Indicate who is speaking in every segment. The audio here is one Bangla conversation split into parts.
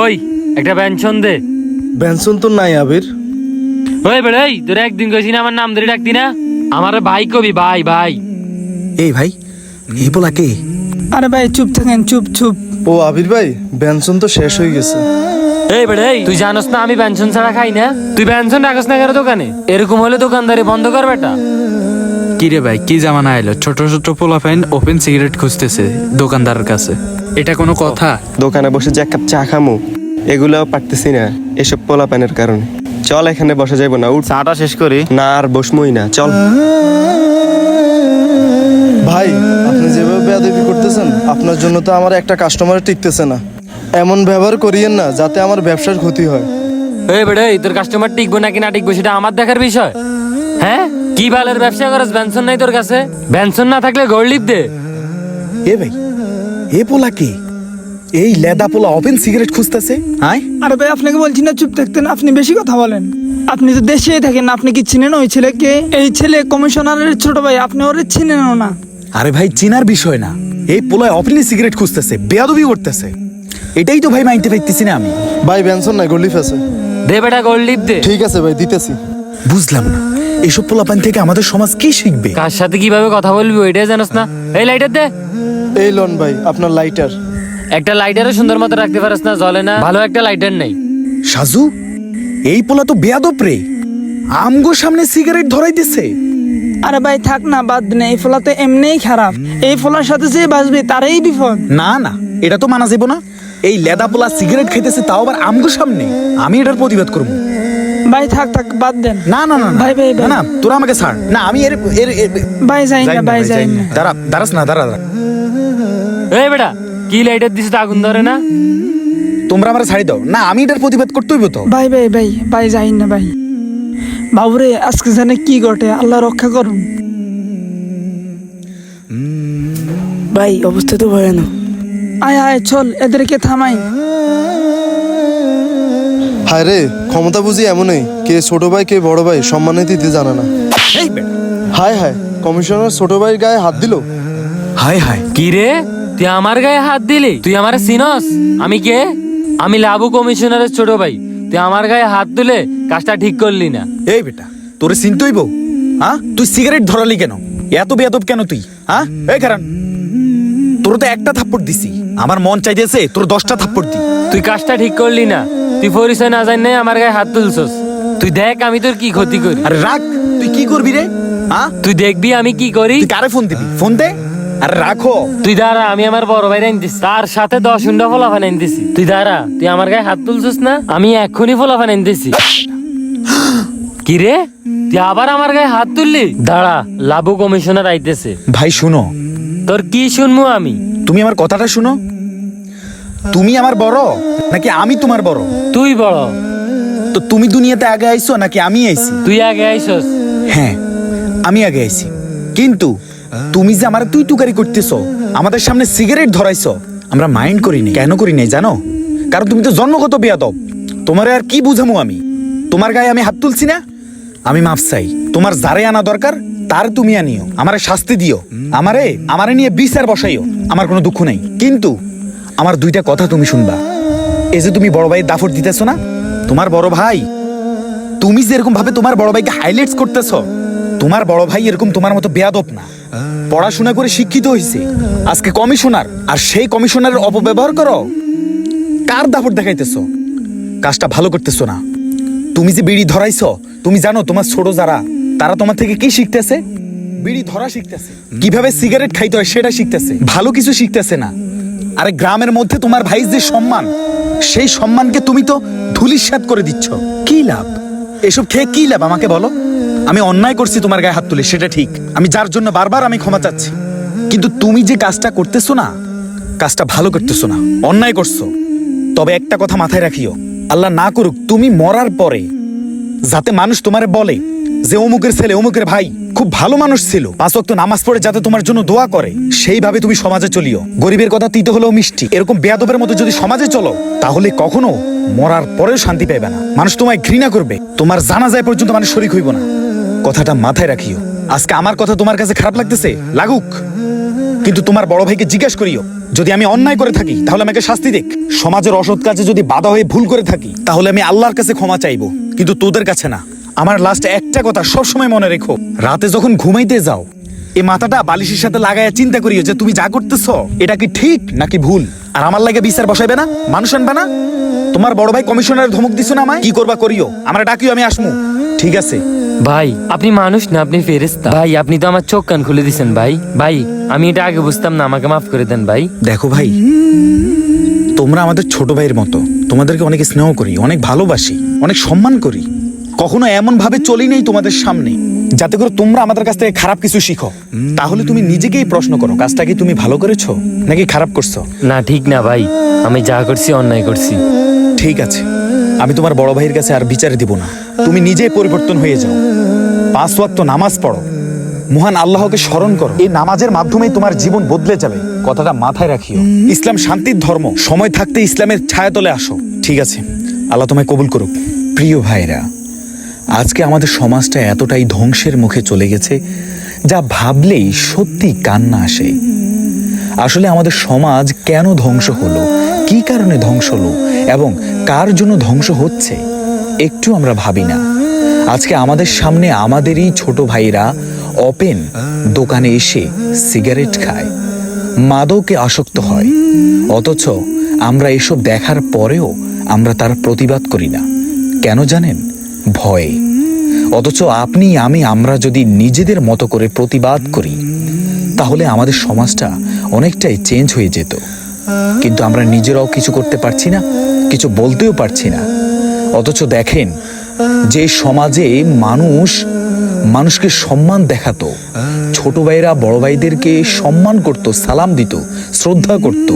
Speaker 1: ওই একটা পেনশন দে।
Speaker 2: বেনসন তো নাই আবির।
Speaker 1: ওই বেড়াই তোর একদিন কইছি না আমার নাম ধরে ডাকতি না? আমার ভাই কবি ভাই ভাই।
Speaker 3: এই ভাই এই বলা কে?
Speaker 4: আরে ভাই চুপ থাকেন চুপ চুপ।
Speaker 2: ও আবির ভাই বেনসন তো শেষ হয়ে গেছে।
Speaker 1: এই বেড়াই তুই জানোস না আমি পেনশন ছাড়া খাই না? তুই পেনশন রাখস না কেন দোকানে? এরকম হলে দোকানদারি বন্ধ কর বেটা।
Speaker 5: কি রে ভাই কি জামানা এলো ছোট ছোট পোলাপাইন ওপেন সিগারেট খুঁজতেছে দোকানদারের কাছে। এটা কোনো কথা?
Speaker 6: দোকানে বসে যে এক কাপ চা খামু এগুলাও পারতেছি না এসব পোলাপানের কারণে। চল এখানে বসে যাইব না উঠ।
Speaker 7: চাটা শেষ করি।
Speaker 6: না আর বসমই না চল।
Speaker 2: ভাই আপনি যেভাবে বেয়াদবি করতেছেন আপনার জন্য তো আমার একটা কাস্টমার টিকতেছে না। এমন ব্যবহার করিয়েন না যাতে আমার ব্যবসার ক্ষতি হয়।
Speaker 1: এই বেড়াই তোর কাস্টমার টিকবো নাকি না টিকবো সেটা আমার দেখার বিষয়। হ্যাঁ? কি বালের ব্যবসা করস বেনশন নাই তোর কাছে? বেনশন না থাকলে গড়লিপ দে।
Speaker 3: এ ভাই এ পোলা কে? এই লেদা পোলা ওপেন সিগারেট খুঁজতেছে?
Speaker 4: আরে ভাই আপনাকে বলছি না চুপ থাকতেন আপনি বেশি কথা বলেন। আপনি তো দেশেই থাকেন আপনি কি চিনেন ওই ছেলেকে? এই ছেলে কমিশনারের ছোট ভাই আপনি ওরে চিনেনও না।
Speaker 3: আরে ভাই চিনার বিষয় না। এই পোলায় ওপেনলি সিগারেট খুঁজতেছে বেয়াদবি করতেছে। এটাই তো ভাই মাইনতে পারতেছি না আমি।
Speaker 2: ভাই বেনসন নাই গলিফ আছে।
Speaker 1: দে বেটা গড়লিপ দে।
Speaker 2: ঠিক আছে ভাই দিতেছি।
Speaker 3: বুঝলাম না এসব পোলাপান থেকে আমাদের সমাজ কি শিখবে?
Speaker 1: কার সাথে কীভাবে কথা বলবি ওইটাই জানোস না। এই লাইটার দে।
Speaker 2: এই লন ভাই আপনার লাইটার
Speaker 1: একটা লাইটারও সুন্দর মতো রাখতে পারিস না জ্বলে না। ভালো একটা লাইটার নেই।
Speaker 3: সাজু এই পোলা তো বেয়াদব রে। আমগো সামনে সিগারেট ধরাই দিছে।
Speaker 4: আরে ভাই থাক না বাদ দিন এই ফলা তো এমনিই খারাপ। এই ফলার সাথে যে বাঁচবে তারই বিপদ।
Speaker 3: না না এটা তো মানা যাব না। এই লেদা পোলা সিগারেট খাইতেছে তাও আবার আমগো সামনে। আমি এটার প্রতিবাদ করব।
Speaker 4: ভাই থাক থাক বাদ দেন।
Speaker 3: না না না না।
Speaker 4: ভাই, ভাই, ভাই।
Speaker 3: না না তোরা আমাকে ছাড়। না আমি এর এর এর-
Speaker 4: ভাই যাই
Speaker 3: যাই
Speaker 4: না ভাই যাই না।
Speaker 3: দাঁড়া দাঁড়াস না দাঁড়া দাঁড়া।
Speaker 1: এই বেটা কি লাইটার দিছিস তো আগুন ধরে না?
Speaker 3: তোমরা আমার ছাড়ি দাও। না আমি এটার প্রতিবাদ করতে হইব তো।
Speaker 4: ভাই ভাই ভাই ভাই যাই না ভাই। বাবুরে আজকে জানে কি ঘটে? আল্লাহ রক্ষা করুন।
Speaker 8: ভাই অবস্থা তো ভয়ানক।
Speaker 4: আয় আয় চল এদেরকে থামাই।
Speaker 2: হায় রে ক্ষমতা বুঝি এমনই। কে ছোট ভাই কে বড় ভাই সম্মানে দিতে জানে না। হায় হায় কমিশনার ছোট ভাইয়ের গায়ে হাত দিল?
Speaker 3: হায় হায়
Speaker 1: কি রে? তুই আমার গায়ে হাত দিলি? তুই আমার চিনস? আমি কে? আমি লাবু কমিশনারের ছোট ভাই। তুই আমার গায়ে হাত তুলে কাজটা ঠিক করলি না।
Speaker 3: এই বেটা তোরে চিনতে হইব হ্যাঁ তুই সিগারেট ধরালি কেন? এত বেয়াদব কেন তুই? হ্যাঁ এই কারণ তোর তো একটা থাপ্পড় দিছি। আমার মন চাইতেছে তোর দশটা থাপ্পড় দি।
Speaker 1: তুই কাজটা ঠিক করলি না। তুই পরিচয় না জানি আমার গায়ে হাত তুলছস। তুই দেখ আমি তোর কি ক্ষতি করি।
Speaker 3: আরে রাখ তুই কি করবি রে? হ্যাঁ
Speaker 1: তুই দেখবি আমি কি করি।
Speaker 3: তুই কারে ফোন দিবি? ফোন দে। আরে রাখো।
Speaker 1: তুই দাঁড়া আমি আমার বড় ভাই আনতেছি তার সাথে দশ হুন্ডা ফলাফান আনতেছি তুই দাঁড়া তুই আমার গায়ে হাত তুলছিস না? আমি এক্ষুনি ফলাফান আনতেছি কি রে? তুই আবার আমার গায়ে হাত তুললি? দাঁড়া লাবু কমিশনার আইতেছে।
Speaker 3: ভাই শুনো।
Speaker 1: তোর কি শুনব আমি?
Speaker 3: তুমি আমার কথাটা শুনো। তুমি আমার বড় নাকি আমি তোমার বড়?
Speaker 1: তুই বড়।
Speaker 3: তো তুমি দুনিয়াতে আগে আইছো নাকি আমি আইছি?
Speaker 1: তুই আগে আইসস
Speaker 3: হ্যাঁ আমি আগে আইছি। কিন্তু তুমি যে আমার তুই তুকারি করতেছো, আমাদের সামনে সিগারেট ধরাইছো, আমরা মাইন্ড করিনি কেন করি নাই জানো? কারণ তুমি তো জন্মগত বেয়াদব। তোমার আর কি বুঝামু আমি? তোমার গায়ে আমি হাত তুলছি না? আমি মাপ চাই। তোমার যারে আনা দরকার, তার তুমি আনিও। আমারে শাস্তি দিও। আমারে আমারে নিয়ে বিচার বসাইও। আমার কোনো দুঃখ নাই। কিন্তু আমার দুইটা কথা তুমি শুনবা। এই যে তুমি বড় ভাইয়ের দাফর দিতেছো না? তোমার বড় ভাই, তুমি যেরকম ভাবে তোমার বড় ভাইকে হাইলাইটস করতেছ, তোমার বড় ভাই এরকম তোমার মতো বেয়াদব না। পড়াশোনা করে শিক্ষিত হয়েছে আজকে কমিশনার, আর সেই কমিশনারের অপব্যবহার করো। কার দাপট দেখাইতেছ? কাজটা ভালো করতেছো না। তুমি যে বিড়ি ধরাইছো, তুমি জানো তোমার ছোট যারা, তারা তোমার থেকে কি শিখতেছে? বিড়ি ধরা শিখতেছে। কীভাবে সিগারেট খাইতে হয় সেটা শিখতেছে। ভালো কিছু শিখতেছে না। আরে গ্রামের মধ্যে তোমার ভাই যে সম্মান, সেই সম্মানকে তুমি তো ধুলিস্যাত করে দিচ্ছ। কি লাভ? এসব খেয়ে কি লাভ আমাকে বলো? আমি অন্যায় করছি তোমার গায়ে হাত তুলে, সেটা ঠিক। আমি যার জন্য বারবার আমি ক্ষমা চাচ্ছি। কিন্তু তুমি যে কাজটা করতেছো না, কাজটা ভালো করতেছো না, অন্যায় করছ, তবে একটা কথা মাথায় রাখিও। আল্লাহ না করুক, তুমি মরার পরে যাতে মানুষ তোমারে বলে যে, অমুকের ছেলে, অমুকের ভাই খুব ভালো মানুষ ছিল। পাঁচ ওয়াক্ত নামাজ পড়ে যাতে তোমার জন্য দোয়া করে। সেইভাবে তুমি সমাজে চলিও। গরিবের কথা তিতে হলেও মিষ্টি। এরকম বেয়াদবের মতো যদি সমাজে চলো, তাহলে কখনো মরার পরেও শান্তি পাইবে না। মানুষ তোমায় ঘৃণা করবে। তোমার জানা যায় পর্যন্ত মানুষ শরিক হইব না। কথাটা মাথায় রাখিও। আজকে আমার কথা তোমার কাছে খারাপ লাগতেছে? লাগুক। কিন্তু তোমার বড় ভাইকে জিজ্ঞেস করিও। যদি আমি অন্যায় করে থাকি, তাহলে আমাকে শাস্তি দেখ সমাজের অসৎ কাজে যদি বাধা হয়ে ভুল করে থাকি, তাহলে আমি আল্লাহর কাছে ক্ষমা চাইব। কিন্তু তোদের কাছে না। আমার লাস্ট একটা কথা সবসময় মনে রেখো। রাতে যখন ঘুমাইতে যাও এই মাথাটা বালিশের সাথে লাগাইয়া চিন্তা করিও যে তুমি যা করতেছ, এটা কি ঠিক নাকি ভুল? আর আমার লাগে বিচার বসাইবে না? মানুষ আনবে না? তোমার বড় ভাই কমিশনারের ধমক দিছো না আমায়? কি করবা করিও? আমরা ডাকিও, আমি আসমু। ঠিক আছে।
Speaker 1: ভাই আপনি মানুষ না আপনি ফেরেস্তা ভাই আপনি তো আমার চোখ কান খুলে দিছেন ভাই। ভাই আমি এটা আগে বুঝতাম না আমাকে মাফ করে দেন ভাই।
Speaker 3: দেখো ভাই তোমরা আমাদের ছোট ভাইয়ের মতো। তোমাদেরকে অনেক স্নেহ করি অনেক ভালোবাসি অনেক সম্মান করি। কখনো এমন ভাবে চলি নেই তোমাদের সামনে যাতে করে তোমরা আমাদের কাছ থেকে খারাপ কিছু শিখো। তাহলে তুমি নিজেকেই প্রশ্ন করো কাজটা কি তুমি ভালো করেছ নাকি খারাপ করছ?
Speaker 1: না ঠিক না ভাই। আমি যা করছি অন্যায় করছি।
Speaker 3: ঠিক আছে। আমি তোমার বড় ভাইয়ের কাছে আর বিচার দিব না। তুমি নিজেই পরিবর্তন হয়ে যাও। পাঁচ ওয়াক্ত নামাজ পড়ো। মহান আল্লাহকে স্মরণ করো। এই নামাজের মাধ্যমেই তোমার জীবন বদলে যাবে। কথাটা মাথায় রাখিও। ইসলাম শান্তির ধর্ম। সময় থাকতে ইসলামের ছায়াতলে আসো। ঠিক আছে। আল্লাহ তোমায় কবুল করুক। প্রিয় ভাইরা, আজকে আমাদের সমাজটা এতটাই ধ্বংসের মুখে চলে গেছে, যা ভাবলেই সত্যি কান্না আসে। আসলে আমাদের সমাজ কেন ধ্বংস হলো? কি কারণে ধ্বংস হলো এবং কার জন্য ধ্বংস হচ্ছে, একটু আমরা ভাবি না। আজকে আমাদের সামনে আমাদেরই ছোট ভাইরা ওপেন দোকানে এসে সিগারেট খায়। মাদকে আসক্ত হয়। অথচ আমরা এসব দেখার পরেও আমরা তার প্রতিবাদ করি না। কেন জানেন? ভয়ে। অথচ আপনি, আমি, আমরা যদি নিজেদের মতো করে প্রতিবাদ করি, তাহলে আমাদের সমাজটা অনেকটাই চেঞ্জ হয়ে যেত। কিন্তু আমরা নিজেরাও কিছু করতে পারছি না, কিছু বলতেও পারছি না। অথচ দেখেন, যে সমাজে মানুষ মানুষকে সম্মান দেখাতো, ছোট ভাইরা বড় ভাইদেরকে সম্মান করত, সালাম দিত, শ্রদ্ধা করত,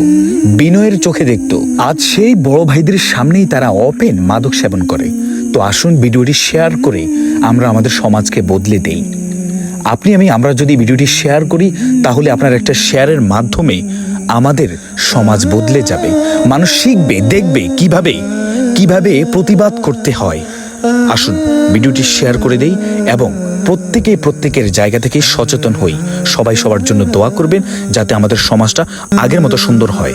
Speaker 3: বিনয়ের চোখে দেখত। আজ সেই বড় ভাইদের সামনেই তারা অপেন মাদক সেবন করে। তো আসুন ভিডিওটি শেয়ার করে আমরা আমাদের সমাজকে বদলে দেই। আপনি আমি আমরা যদি ভিডিওটি শেয়ার করি, তাহলে আপনার একটা শেয়ারের মাধ্যমে আমাদের সমাজ বদলে যাবে। মানুষ শিখবে, দেখবে কীভাবে কীভাবে প্রতিবাদ করতে হয়। আসুন ভিডিওটি শেয়ার করে দেই এবং প্রত্যেকে প্রত্যেকের জায়গা থেকে সচেতন হই। সবাই সবার জন্য দোয়া করবেন যাতে আমাদের সমাজটা আগের মতো সুন্দর হয়।